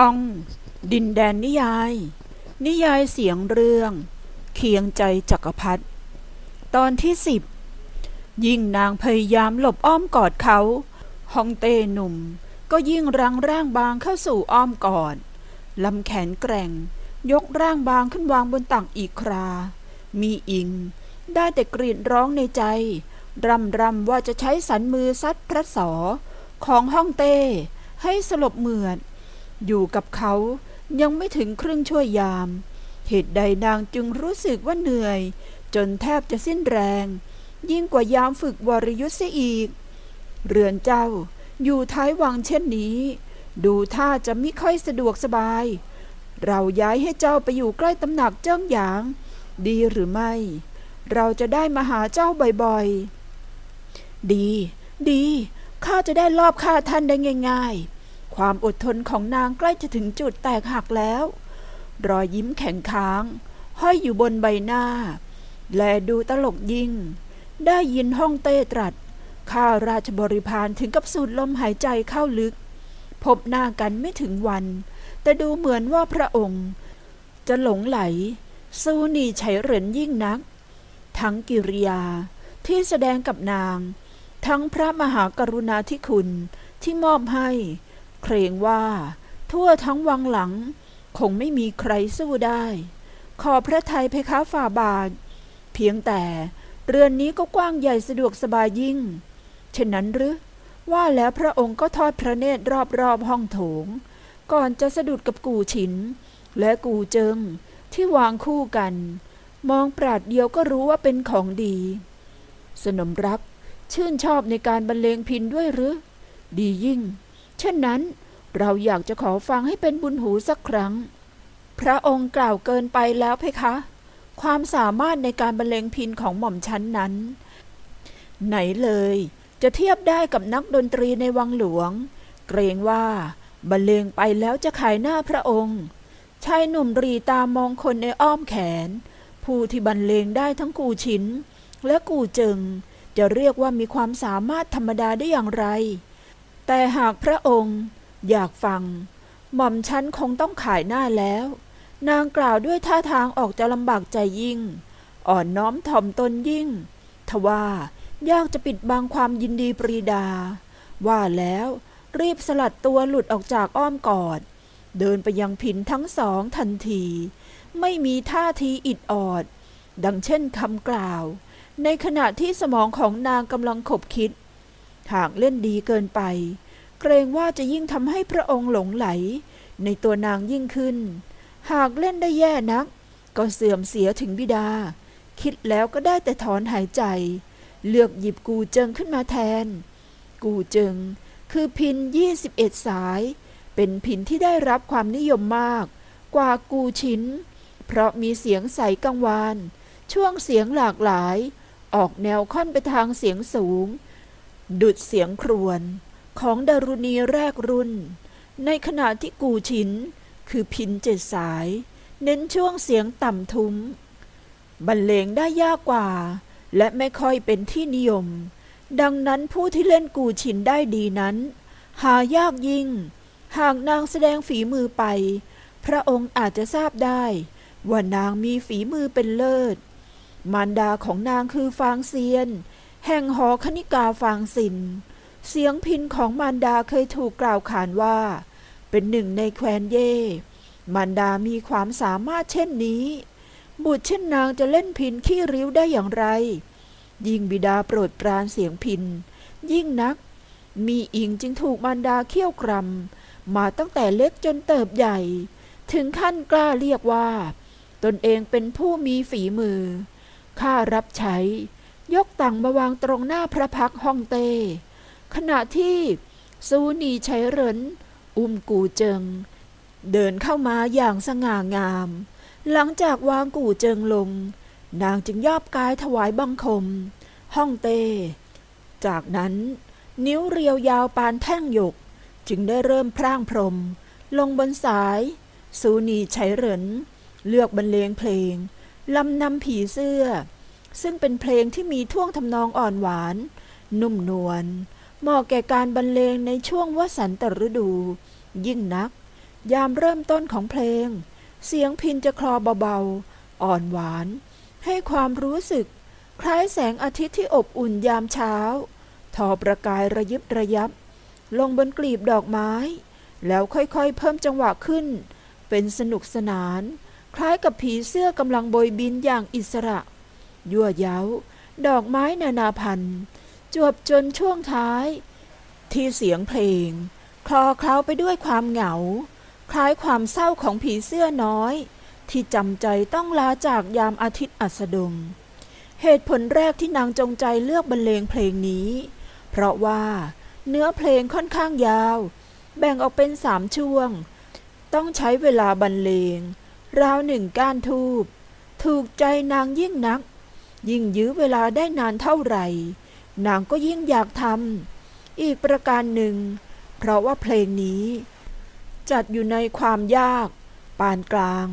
ช่อง ดินแดนนิยาย นิยายเสียงเรื่อง เคียงใจจักรพรรดิตอนที่สิบยิ่งนางพยายามหลบอ้อมกอดเขาฮองเต้หนุ่ม ก็ยิ่งรังร่างบางเข้าสู่อ้อมกอดลำแขนแกร่ง ยกร่างบางขึ้นวางบนตักอีกครา มีอิง ได้แต่กรีดร้องในใจ รำรำว่าจะใช้สันมือซัดพระสอ ของห้องเต้ให้สลบเหมือด อยู่กับเขายังไม่ถึงครึ่งชั่วยาม เหตุใดนางจึงรู้สึกว่าเหนื่อย จนแทบจะสิ้นแรง ยิ่งกว่ายามฝึกวรยุทธ์เสียอีก เรือนเจ้าอยู่ท้ายวังเช่นนี้ ดูท่าจะไม่ค่อยสะดวกสบาย เราย้ายให้เจ้าไปอยู่ใกล้ตำหนักเจิ้งหยาง ดีหรือไม่ เราจะได้มาหาเจ้าบ่อยๆ ดี ดี ข้าจะได้ลอบฆ่าท่านได้ง่าย ๆ ความอดทนของนางใกล้จะถึงจุดแตกหักแล้ว รอยยิ้มแข็งค้าง ห้อยอยู่บนใบหน้า และดูตลกยิ่ง ได้ยินห้องเต้ตรัส ข้าราชบริพารถึงกับสูดลมหายใจเข้าลึก พบหน้ากันไม่ถึงวัน แต่ดูเหมือนว่าพระองค์ จะหลงไหล สู้หนีไฉเหรินยิ่งนัก ทั้งกิริยาที่แสดงกับนาง ทั้งพระมหากรุณาธิคุณที่มอบให้ เครงว่า ทั่วทั้งวังหลัง คงไม่มีใครสู้ได้ ขอพระไทยเพคะฝ่าบาท เพียงแต่เรือนนี้ก็กว้างใหญ่สะดวกสบายยิ่งเช่นนั้นหรือว่าแล้วพระองค์ก็ทอดพระเนตรรอบๆห้องโถง ก่อนจะสะดุดกับกูฉิน และกูเจิงที่วางคู่กัน มองปราดเดียวก็รู้ว่าเป็นของดี สนมรักชื่นชอบในการบรรเลงพินด้วยหรือ ดียิ่ง เช่นนั้น เราอยากจะขอฟังให้เป็นบุญหูสักครั้ง พระองค์กล่าวเกินไปแล้วเพคะ ความสามารถในการบรรเลงพินของหม่อมชั้นนั้น ไหนเลย จะเทียบได้กับนักดนตรีในวังหลวง เกรงว่าบรรเลงไปแล้วจะขายหน้าพระองค์ชายหนุ่มรีตามองคนในอ้อมแขน ผู้ที่บรรเลงได้ทั้งกูชินและกูเจิงจะเรียกว่ามีความสามารถธรรมดาได้อย่างไร แต่หากพระองค์อยากฟัง หม่อมฉันคงต้องขายหน้าแล้ว นางกล่าวด้วยท่าทางออกจะลำบากใจยิ่ง อ่อนน้อมถ่อมตนยิ่ง ทว่ายากจะปิดบังความยินดีปรีดา ว่าแล้วรีบสลัดตัวหลุดออกจากอ้อมกอด เดินไปยังผินทั้งสองทันที ไม่มีท่าทีอิดออด ดังเช่นคำกล่าว ในขณะที่สมองของนางกำลังขบคิด หากเล่นดีเกินไป เกรงว่าจะยิ่งทำให้พระองค์หลงไหล ในตัวนางยิ่งขึ้น หากเล่นได้แย่นัก ก็เสื่อมเสียถึงบิดา คิดแล้วก็ได้แต่ถอนหายใจ เลือกหยิบกูเจิงขึ้นมาแทน กูเจิงคือพิน 21 สาย เป็นพินที่ได้รับความนิยมมาก กว่ากูชินเพราะมีเสียงใสกังวาน ช่วงเสียงหลากหลาย ออกแนวค่อนไปทางเสียงสูง ดุดเสียงครวญของดารุณีแรกรุ่น ในขณะที่กูชินคือพินเจ็ดสาย เน้นช่วงเสียงต่ำทุ้ม บรรเลงได้ยากกว่า และไม่ค่อยเป็นที่นิยม ดังนั้นผู้ที่เล่นกูชินได้ดีนั้น หายากยิ่ง หากนางแสดงฝีมือไป พระองค์อาจจะทราบได้ ว่านางมีฝีมือเป็นเลิศ มารดาของนางคือฟางเซียน แห่งหอคณิกาฟางสิน เสียงพินของมารดาเคยถูกกล่าวขานว่า เป็นหนึ่งในแคว้นเย่ มารดามีความสามารถเช่นนี้ บุตรเช่นนางจะเล่นพินขี้ริ้วได้อย่างไร ยิ่งบิดาโปรดปรานเสียงพิน ยิ่งนัก มีอิงจึงถูกมารดาเคี่ยวกรำมาตั้งแต่เล็กจนเติบใหญ่ ถึงขั้นกล้าเรียกว่า ตนเองเป็นผู้มีฝีมือข้ารับใช้ ยกตังมาวางตรงหน้าพระพักตร์ห้องเต้ ขณะที่ซูนีใชัยเหรินอุ้มกูเจิง เดินเข้ามาอย่างสง่างาม หลังจากวางกูเจิงลง นางจึงยอบกายถวายบังคมห้องเต้ จากนั้นนิ้วเรียวยาวปานแท่งหยก จึงได้เริ่มพร่างพรม ลงบนสาย ซูนีใชัยเหรินเลือกบรรเลงเพลงลำนำผีเสื้อ ซึ่งเป็นเพลงที่มีท่วงทำนองอ่อนหวาน นุ่มนวลเหมาะแก่การบรรเลงในช่วงวสันตฤดู ยิ่งนัก ยามเริ่มต้นของเพลง เสียงพินจะคลอเบาๆ อ่อนหวาน ให้ความรู้สึก คล้ายแสงอาทิตย์ที่อบอุ่นยามเช้า ทอประกายระยิบระยับ ลงบนกลีบดอกไม้ แล้วค่อยๆ เพิ่มจังหวะขึ้น เป็นสนุกสนาน คล้ายกับผีเสื้อกำลังโบยบินอย่างอิสระ ยั่วเย้า ดอกไม้นานาพันธุ์ จวบจนช่วงท้าย ที่เสียงเพลง คลอเคล้าไปด้วยความเหงา คล้ายความเศร้าของผีเสื้อน้อย ที่จำใจต้องลาจากยามอาทิตย์อัสดง เหตุผลแรกที่นางจงใจเลือกบรรเลงเพลงนี้ เพราะว่าเนื้อเพลงค่อนข้างยาว แบ่งออกเป็นสามช่วง ต้องใช้เวลาบรรเลง ราวหนึ่งก้านทูบ ถูกใจนางยิ่งนัก ยิ่งยื้อเวลาได้นานเท่าไหร่ นางก็ยิ่งอยากทำอีกประการหนึ่ง เพราะว่าเพลงนี้ จัดอยู่ในความยาก ปานกลาง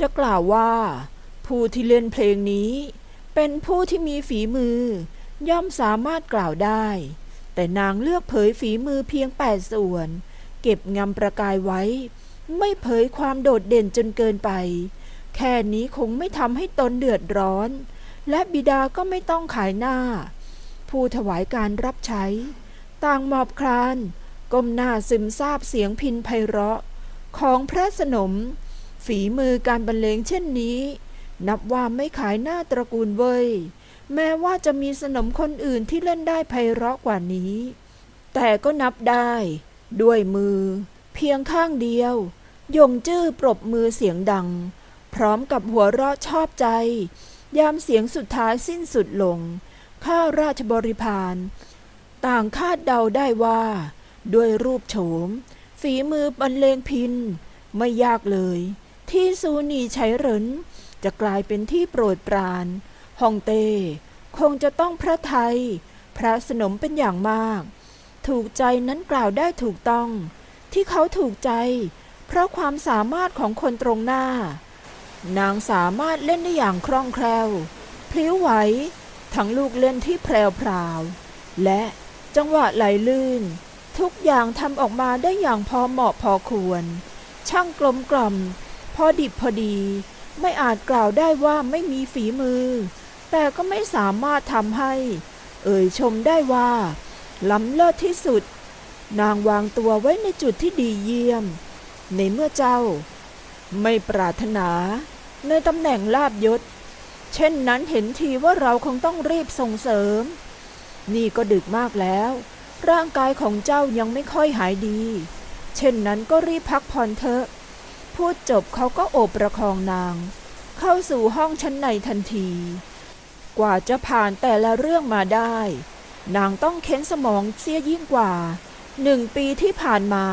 จะกล่าวว่า ผู้ที่เล่นเพลงนี้ เป็นผู้ที่มีฝีมือย่อมสามารถกล่าวได้ แต่นางเลือกเผยฝีมือเพียงแปดส่วน เก็บงำประกายไว้ ไม่เผยความโดดเด่นจนเกินไป แค่นี้คงไม่ทำให้ตนเดือดร้อน และบิดาก็ไม่ต้องขายหน้า ผู้ถวายการรับใช้ ต่างหมอบคลานก้มหน้าซึมซาบเสียงพินไพเราะ ของพระสนม ฝีมือการบรรเลงเช่นนี้ นับว่าไม่ขายหน้าตระกูลเว้ยแม้ว่าจะมีสนมคนอื่นที่เล่นได้ไพเราะกว่านี้ แต่ก็นับได้ ด้วยมือ เพียงข้างเดียวยงจื้อปรบมือเสียงดัง พร้อมกับหัวเราะชอบใจ ยามเสียงสุดท้ายสิ้นสุดลง ข้าราชบริพารต่างคาดเดาได้ว่า ด้วยรูปโฉม ฝีมือบรรเลงพิน ไม่ยากเลย ที่ซูนีไฉเหรินจะกลายเป็นที่โปรดปรานฮองเต้คงจะต้องพระไทย พระสนมเป็นอย่างมาก ถูกใจนั้นกล่าวได้ถูกต้อง ที่เขาถูกใจ เพราะความสามารถของคนตรงหน้า นางสามารถเล่นได้อย่างคล่องแคล่ว พลิ้วไหว ทั้งลูกเล่นที่แพรวพราว และจังหวะไหลลื่น ทุกอย่างทำออกมาได้อย่างพอเหมาะพอควร ช่างกลมกล่อม พอดิบพอดี ไม่อาจกล่าวได้ว่าไม่มีฝีมือ แต่ก็ไม่สามารถทำให้ เอ่ยชมได้ว่าล้ำเลิศที่สุด นางวางตัวไว้ในจุดที่ดีเยี่ยม ในเมื่อเจ้า ไม่ปรารถนา ในตำแหน่งลาบยศ เช่นนั้นเห็นทีว่าเราคงต้องรีบส่งเสริม นี่ก็ดึกมากแล้ว ร่างกายของเจ้ายังไม่ค่อยหายดี เช่นนั้นก็รีบพักผ่อนเถอะ พูดจบเขาก็โอบประคองนาง เข้าสู่ห้องชั้นในทันที กว่าจะผ่านแต่ละเรื่องมาได้ นางต้องเค้นสมองเสียยิ่งกว่าหนึ่งปีที่ผ่านมา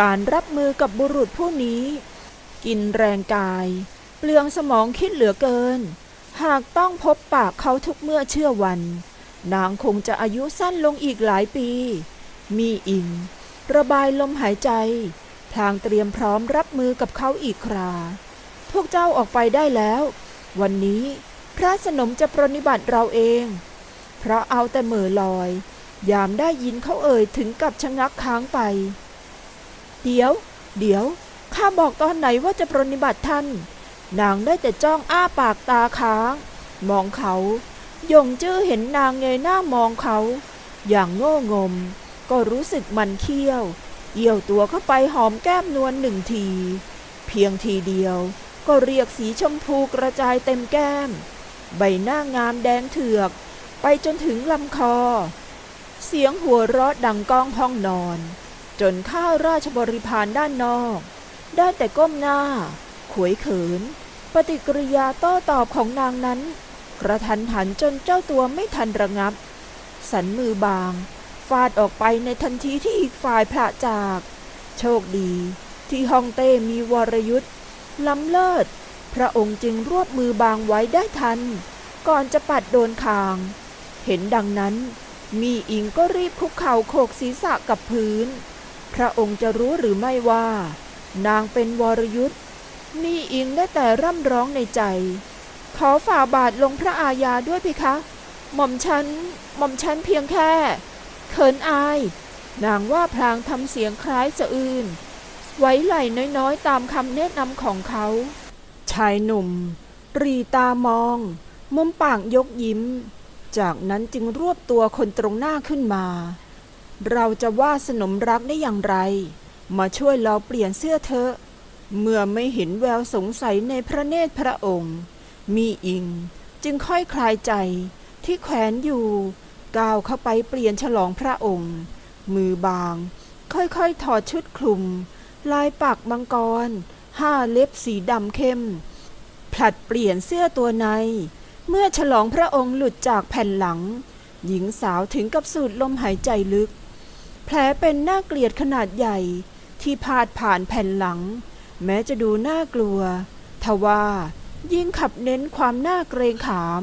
การรับมือกับบุรุษผู้นี้ กินแรงกาย เปลืองสมองคิดเหลือเกิน หากต้องพบปากเขาทุกเมื่อเชื่อวัน นางคงจะอายุสั้นลงอีกหลายปี มีอิง ระบายลมหายใจพลางเตรียมพร้อมรับมือกับเขาอีกครา พวกเจ้าออกไปได้แล้ว วันนี้พระสนมจะปรนนิบัติเราเอง เพราะเอาแต่เหม่อลอย ยามได้ยินเขาเอ่ยถึงกับชะงักค้างไป เดี๋ยว เดี๋ยว ข้าบอกตอนไหนว่าจะปรนนิบัติท่าน นางได้แต่จ้องอ้าปากตาค้าง มองเขายงจื้อเห็นนางเงยหน้ามองเขา อย่างโง่งม ก็รู้สึกมันเคี้ยว เอี่ยวตัวเข้าไปหอมแก้มนวลหนึ่งที เพียงทีเดียวก็เรียกสีชมพูกระจายเต็มแก้ม ใบหน้างามแดงเถือก ไปจนถึงลำคอ เสียงหัวเราะดังก้องห้องนอน จนข้าราชบริพารด้านนอก ได้แต่ก้มหน้า ขวยเขิน ปฏิกิริยาโต้ตอบของนางนั้นกระทันหันจนเจ้าตัวไม่ทันระงับ สันมือบาง ฟาดออกไปในทันทีที่อีกฝ่ายพระจาก โชคดี ที่ฮองเต้มีวรยุทธ์ล้ำเลิศ พระองค์จึงรวบมือบางไว้ได้ทัน ก่อนจะปัดโดนคาง เห็นดังนั้น มีอิงก็รีบคุกเข่าโขกศีรษะกับพื้น พระองค์จะรู้หรือไม่ว่า นางเป็นวรยุทธ์มีอิงได้แต่ร่ำร้องในใจ ขอฝ่าบาทลงพระอาญาด้วยเพคะ หม่อมฉัน หม่อมฉันเพียงแค่เขินอาย นางว่าพลางทำเสียงคล้ายสะอื้นไว้ไหลน้อยๆ ตามคำแนะนำของเขา ชายหนุ่ม รีตามอง มุมปากยกยิ้ม จากนั้นจึงรวบตัวคนตรงหน้าขึ้นมา เราจะว่าสนมรักได้อย่างไร มาช่วยเราเปลี่ยนเสื้อเถอเมื่อไม่เห็นแววสงสัยในพระเนตรพระองค์ มีอิงจึงค่อยคลายใจที่แขวนอยู่ก้าวเข้าไปเปลี่ยนฉลองพระองค์ มือบาง ค่อยๆถอดชุดคลุม ลายปักมังกร ห้าเล็บสีดำเข้ม ผลัดเปลี่ยนเสื้อตัวใน เมื่อฉลองพระองค์หลุดจากแผ่นหลัง หญิงสาวถึงกับสูดลมหายใจลึก แผลเป็นหน่าเกลียดขนาดใหญ่ ที่พาดผ่านแผ่นหลัง แม้จะดูน่ากลัว ทว่ายิ่งขับเน้นความน่าเกรงขาม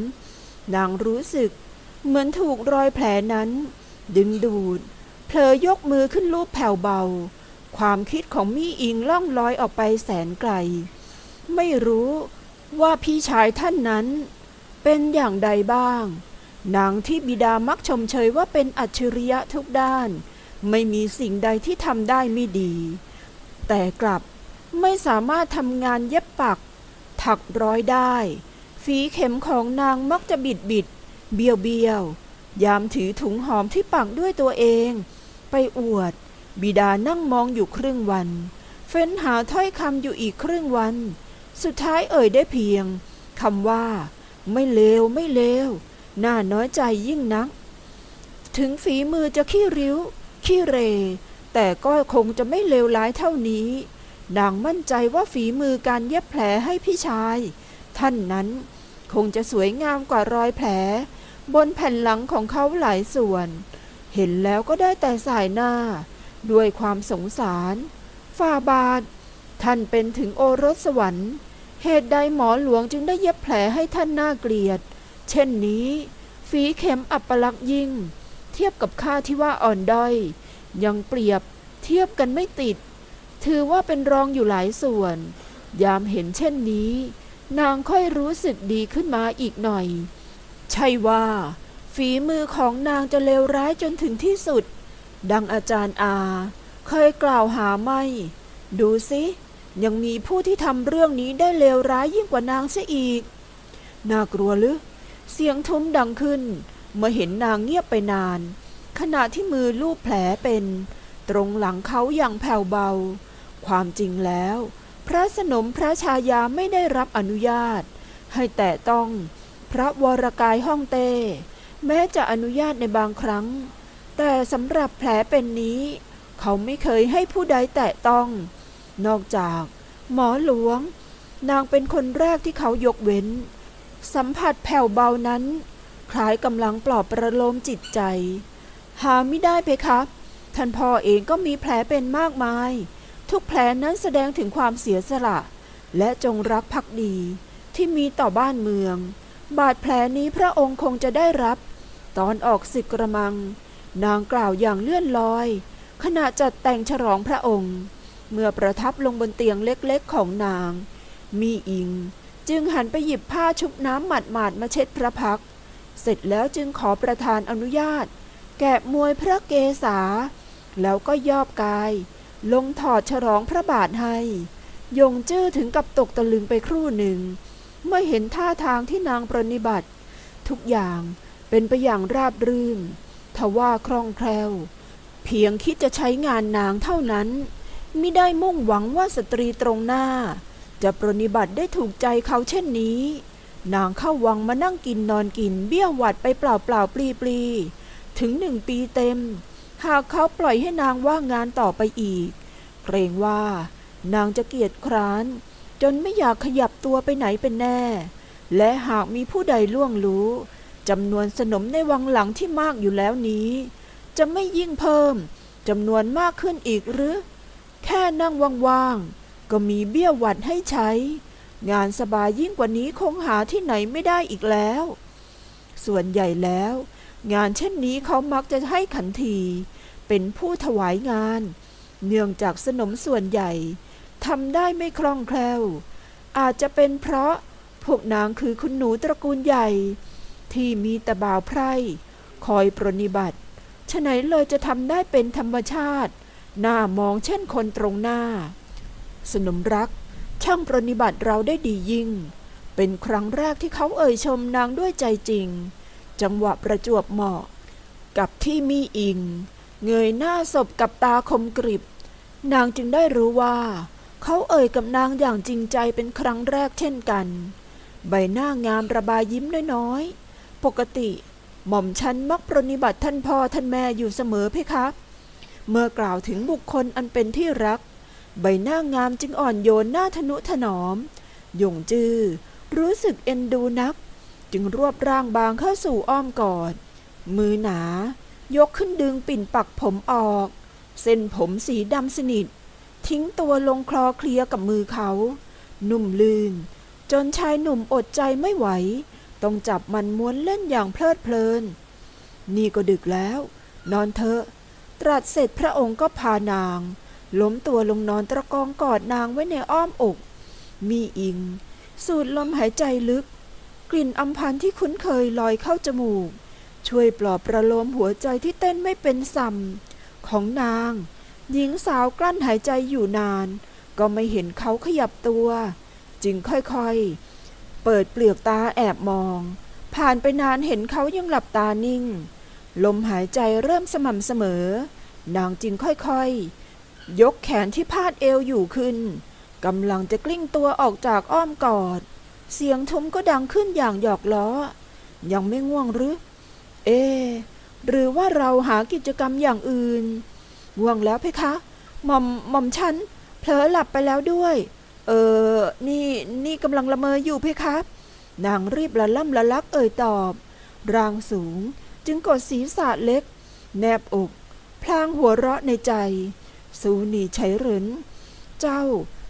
นางรู้สึกเหมือนถูกรอยแผลนั้น ดึงดูดเผลอยกมือขึ้นรูปแผ่วเบา ความคิดของมี่อิงล่องลอยออกไปแสนไกล ไม่รู้ว่าพี่ชายท่านนั้น เป็นอย่างใดบ้าง นางที่บิดามักชมเชยว่าเป็นอัจฉริยะทุกด้าน ไม่มีสิ่งใดที่ทำได้ไม่ดี แต่กลับไม่สามารถทำงานเย็บปัก ถักร้อยได้ ฝีเข็มของนางมักจะบิดบิด เบี้ยวเบี้ยวยามถือถุงหอมที่ปักด้วยตัวเอง ไปอวด บิดานั่งมองอยู่ครึ่งวัน เฟ้นหาถ้อยคำอยู่อีกครึ่งวัน สุดท้ายเอ่ยได้เพียงคำว่า ไม่เลวไม่เลวน่าน้อยใจยิ่งนัก ถึงฝีมือจะขี้ริ้ว ขี้เร แต่ก็คงจะไม่เลวร้ายเท่านี้ นางมั่นใจว่าฝีมือการเย็บแผลให้พี่ชาย ท่านนั้นคงจะสวยงามกว่ารอยแผล บนแผ่นหลังของเขาหลายส่วน เห็นแล้วก็ได้แต่สายหน้า ด้วยความสงสารฝ่าบาท ท่านเป็นถึงโอรสสวรรค์ เหตุใดหมอหลวงจึงได้เย็บแผลให้ท่านน่าเกลียด เช่นนี้ฝีเข็มอัปลักษ์ยิ่ง เทียบกับข้าที่ว่าอ่อนด้อย ยังเปรียบเทียบกันไม่ติด ถือว่าเป็นรองอยู่หลายส่วน ยามเห็นเช่นนี้ นางค่อยรู้สึกดีขึ้นมาอีกหน่อย ใช่ว่า ฝีมือของนางจะเลวร้ายจนถึงที่สุด ดังอาจารย์อา เคยกล่าวหาไม่ ดูสิยังมีผู้ที่ทำเรื่องนี้ได้เลวร้ายยิ่งกว่านางเสียอีก น่ากลัวหรือ เสียงทุ้มดังขึ้น เมื่อเห็นนางเงียบไปนาน ขณะที่มือลูบแผลเป็น ตรงหลังเขาอย่างแผ่วเบา ความจริงแล้ว พระสนมพระชายาไม่ได้รับอนุญาต ให้แตะต้องพระวรกายห้องเต้ แม้จะอนุญาตในบางครั้ง แต่สำหรับแผลเป็นนี้ เขาไม่เคยให้ผู้ใดแตะต้อง นอกจากหมอหลวง นางเป็นคนแรกที่เขายกเว้น สัมผัสแผ่วเบานั้น คล้ายกำลังปลอบประโลมจิตใจ หาไม่ได้เพครับท่านพ่อเองก็มีแผลเป็นมากมาย ทุกแผลนั้นแสดงถึงความเสียสละ และจงรักภักดีที่มีต่อบ้านเมือง บาดแผลนี้พระองค์คงจะได้รับ ตอนออกศึกกระมัง นางกล่าวอย่างเลื่อนลอย ขณะจัดแต่งฉลองพระองค์ เมื่อประทับลงบนเตียงเล็กๆของนาง มีอิง จึงหันไปหยิบผ้าชุบน้ำหมาดๆมาเช็ดพระพักตร เสร็จแล้วจึงขอประธานอนุญาต แกะมวยพระเกศา แล้วก็ยอบกาย ลงถอดฉลองพระบาทให้ ยงจื้อถึงกับตกตะลึงไปครู่หนึ่ง เมื่อเห็นท่าทางที่นางปรนนิบัติ ทุกอย่างเป็นไปอย่างราบรื่นทว่าคล่องแคล่ว เพียงคิดจะใช้งานนางเท่านั้นมิได้มุ่งหวังว่าสตรีตรงหน้า จะปรนนิบัติได้ถูกใจเขาเช่นนี้ นางเข้าวังมานั่งกินนอนกินเบี้ยวหวัดไปเปล่าเปล่าปลีปลีถึงหนึ่งปีเต็ม หากเขาปล่อยให้นางว่างงานต่อไปอีก เกรงว่า นางจะเกียจคร้าน จนไม่อยากขยับตัวไปไหนเป็นแน่ และหากมีผู้ใดล่วงรู้จำนวนสนมในวังหลังที่มากอยู่แล้วนี้ จะไม่ยิ่งเพิ่มจำนวนมากขึ้นอีกหรือ แค่นั่งว่างๆก็มีเบี้ยหวัดให้ใช้ งานสบายยิ่งกว่านี้คงหาที่ไหนไม่ได้อีกแล้ว ส่วนใหญ่แล้ว งานเช่นนี้เขามักจะให้ขันทีเป็นผู้ถวายงาน เนื่องจากสนมส่วนใหญ่ทำได้ไม่คล่องแคล่ว อาจจะเป็นเพราะพวกนางคือคุณหนูตระกูลใหญ่ ที่มีแต่บ่าวไพร่ คอยปรนนิบัติฉะไหนเลยจะทำได้เป็นธรรมชาติ หน้ามองเช่นคนตรงหน้า สนมรัก ช่างปรนนิบัติเราได้ดียิ่ง เป็นครั้งแรกที่เขาเอ่ยชมนางด้วยใจจริง จังหวะประจวบเหมาะ กับที่มีอิง เงยหน้าศพกับตาคมกริบ นางจึงได้รู้ว่า เขาเอ่ยกับนางอย่างจริงใจเป็นครั้งแรกเช่นกัน ใบหน้างามระบายยิ้มน้อยๆ ปกติหม่อมฉันมักปรนนิบัติท่านพ่อท่านแม่อยู่เสมอเพคะ เมื่อกล่าวถึงบุคคลอันเป็นที่รัก ใบหน้างามจึงอ่อนโยนหน้าทนุถนอม หยงจื้อรู้สึกเอ็นดูนัก จึงรวบร่างบางเข้าสู่อ้อมกอด มือหนา ยกขึ้นดึงปิ่นปักผมออก เส้นผมสีดำสนิท ทิ้งตัวลงคลอเคลียกับมือเขา นุ่มลื่น จนชายหนุ่มอดใจไม่ไหว ต้องจับมันม้วนเล่นอย่างเพลิดเพลิน นี่ก็ดึกแล้ว นอนเถอะ ตรัสเสร็จพระองค์ก็พานาง ล้มตัวลงนอนตะกองกอดนางไว้ในอ้อมอก มีอิง สูดลมหายใจลึก กลิ่นอัมพันที่คุ้นเคยลอยเข้าจมูก ช่วยปลอบประโลมหัวใจที่เต้นไม่เป็นสัมของนาง หญิงสาวกลั้นหายใจอยู่นาน ก็ไม่เห็นเขาขยับตัว จึงค่อยๆ เปิดเปลือกตาแอบมอง ผ่านไปนานเห็นเขายังหลับตานิ่ง ลมหายใจเริ่มสม่ำเสมอ นางจึงค่อยๆ ยกแขนที่พาดเอวอยู่ขึ้นกำลังจะกลิ้งตัวออกจากอ้อมกอด เสียงทุ้มก็ดังขึ้นอย่างหยอกล้อ ยังไม่ง่วงหรือ เอ หรือว่าเราหากิจกรรมอย่างอื่น ง่วงแล้วเพคะหม่อมหม่อมฉันเผลอหลับไปแล้วด้วย เออ นี่นี่กำลังละเมออยู่เพคะนางรีบละล่ำละลักเอ่ยตอบ ร่างสูงจึงกดศีรษะเล็ก แนบอก พลางหัวเราะในใจ สูนีใช้เหรินเจ้า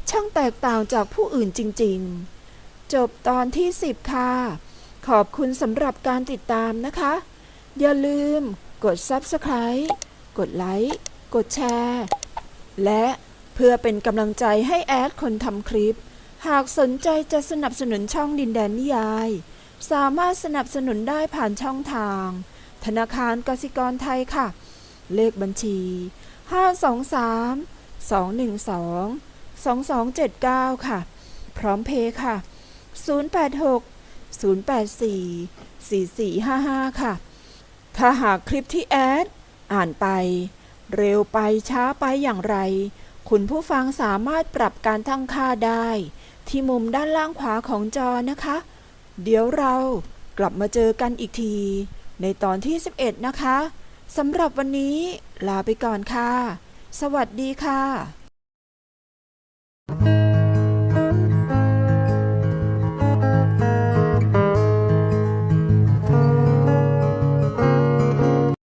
ช่างแตกต่างจากผู้อื่นจริงๆ จบตอนที่สิบค่ะ ขอบคุณสำหรับการติดตามนะคะ อย่าลืมกด Subscribe กดไลค์ กดแชร์ และเพื่อเป็นกำลังใจให้แอดคนทำคลิป หากสนใจจะสนับสนุนช่องดินแดนนิยาย สามารถสนับสนุนได้ผ่านช่องทาง ธนาคารกสิกรไทยค่ะ เลขบัญชี 523 212 2279ค่ะ พร้อมเพย์ค่ะ086 084 4455ค่ะ ถ้าหากคลิปที่แอด อ่านไป เร็วไปช้าไปอย่างไร คุณผู้ฟังสามารถปรับการทั้งค่าได้ ที่มุมด้านล่างขวาของจอนะคะ เดี๋ยวเรากลับมาเจอกันอีกที ในตอนที่ 11 นะคะ สำหรับวันนี้ลาไปก่อนค่ะ สวัสดีค่ะ